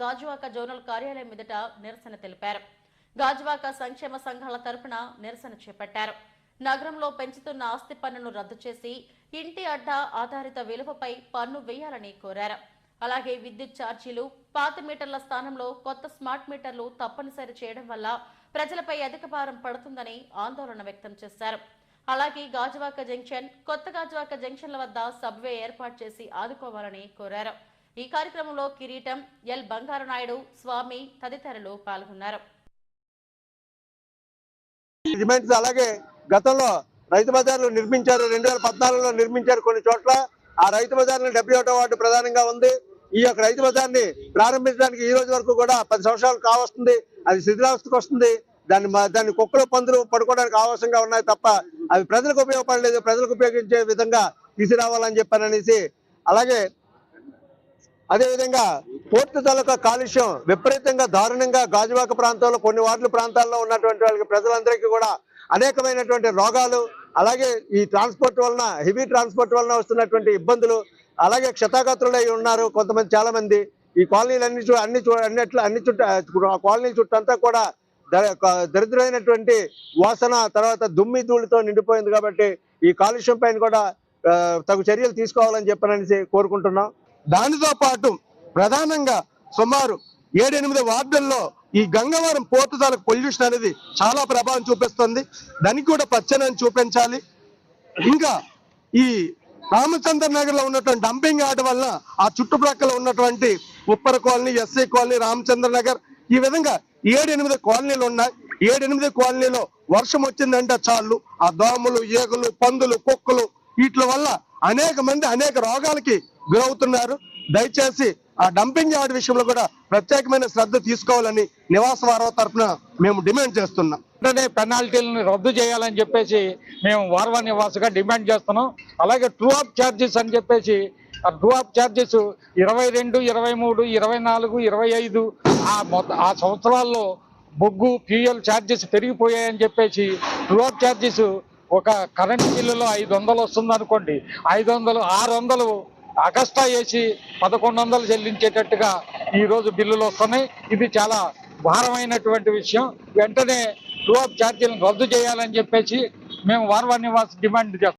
Gajuwaka zonal కార్యాలయం ఎదుట నిరసన తెలిపారు. గాజువాక సంక్షేమ సంఘాల తరపున నిరసన చేపట్టారు. నగరంలో పెంచుతున్న ఆస్తి పన్నును రద్దు చేసి ఇంటి అడ్డా ఆధారిత విలువపై పన్ను వేయాలని కోరారు. అలాగే విద్యుత్ ఛార్జీలు పాత మీటర్ల స్థానంలో కొత్త స్మార్ట్ మీటర్లు తప్పనిసరి చేయడం వల్ల ప్రజలపై అధిక భారం పడుతుందని ఆందోళన వ్యక్తం చేశారు. అలాగే గాజువాక జంక్షన్ కొత్త గాజువాక జంక్షన్ల వద్ద సబ్వే ఏర్పాటు చేసి ఆదుకోవాలని కోరారు. ఈ కార్యక్రమంలో కిరీటం ఎల్. బంగారు నాయుడు స్వామి తదితరులు పాల్గొన్నారు. అలాగే గతంలో రైతు బజార్లు నిర్మించారు రెండు వేల పద్నాలుగులో నిర్మించారు కొన్ని చోట్ల. ఆ రైతు బజార్ని డెబ్బై ఒకటో వార్డు ప్రధానంగా ఉంది. ఈ యొక్క రైతు బజార్ని ప్రారంభించడానికి ఈ రోజు వరకు కూడా పది సంవత్సరాలు కావస్తుంది. అది శిథిలావస్థకు వస్తుంది. దాన్ని దాన్ని కుక్కలు పందులు పడుకోవడానికి అవసరంగా ఉన్నాయి తప్ప అవి ప్రజలకు ఉపయోగపడలేదు. ప్రజలకు ఉపయోగించే విధంగా తీసుకురావాలని చెప్పాననేసి అలాగే అదేవిధంగా పోర్టు తాలూకా కాలుష్యం విపరీతంగా దారుణంగా గాజువాక ప్రాంతంలో కొన్ని వార్డుల ప్రాంతాల్లో ఉన్నటువంటి వాళ్ళకి ప్రజలందరికీ కూడా అనేకమైనటువంటి రోగాలు అలాగే ఈ ట్రాన్స్పోర్ట్ వలన హెవీ ట్రాన్స్పోర్ట్ వలన వస్తున్నటువంటి ఇబ్బందులు అలాగే క్షతాగతులై ఉన్నారు కొంతమంది చాలా మంది ఈ కాలనీలు అన్ని చూ అన్ని చూ అన్నట్లు అన్ని చుట్టూ ఆ కాలనీ చుట్టంతా కూడా దరిద్రమైనటువంటి వాసన తర్వాత దుమ్మి ధూళితో నిండిపోయింది కాబట్టి ఈ కాలుష్యం పైన కూడా తగు చర్యలు తీసుకోవాలని చెప్పననేసి కోరుకుంటున్నాం. దానితో పాటు ప్రధానంగా సుమారు ఏడెనిమిది వార్డుల్లో ఈ గంగవరం పోర్టు తాలూకు పొల్యూషన్ అనేది చాలా ప్రభావం చూపిస్తుంది. దానికి కూడా పచ్చనని చూపించాలి. ఇంకా ఈ రామచంద్ర నగర్లో ఉన్నటువంటి డంపింగ్ యార్డ్ వల్ల ఆ చుట్టుప్రక్కల ఉన్నటువంటి Uppara colony SI colony Ramachandra Nagar ఈ విధంగా ఏడెనిమిది కాలనీలు ఉన్నాయి. ఏడెనిమిది కాలనీలో వర్షం వచ్చిందంటే చాలు. ఆ దోమలు ఏగులు పందులు కుక్కలు వీటి వల్ల అనేక మంది అనేక రోగాలకి గురవుతున్నారు. దయచేసి ఆ డంపింగ్ యార్డ్ విషయంలో కూడా ప్రత్యేకమైన శ్రద్ధ తీసుకోవాలని నివాస వారవ తరఫున మేము డిమాండ్ చేస్తున్నాం. వెంటనే పెనాల్టీలను రద్దు చేయాలని చెప్పేసి మేము వార్వా నివాసగా డిమాండ్ చేస్తున్నాం. అలాగే ట్రూ ఆఫ్ ఛార్జెస్ అని చెప్పేసి ఆ ట్రూ ఆఫ్ ఛార్జెస్ ఇరవై రెండు ఇరవై మూడు ఇరవై నాలుగు ఇరవై ఐదు ఆ మొత్తం ఆ సంవత్సరాల్లో బొగ్గు ఫ్యూయల్ ఛార్జెస్ పెరిగిపోయాయని చెప్పేసి ట్రూ ఆఫ్ ఛార్జెస్ ఒక కరెంట్ బిల్లులో ఐదు వందలు వస్తుంది అనుకోండి ఐదు వందలు ఆరు వందలు అగస్టా వేసి పదకొండు వందలు చెల్లించేటట్టుగా ఈరోజు బిల్లులు వస్తున్నాయి. ఇది చాలా భారమైనటువంటి విషయం. వెంటనే టూ ఆఫ్ ఛార్జీలను రద్దు చేయాలని చెప్పేసి మేము వార్వా నివాస్ డిమాండ్ చేస్తాం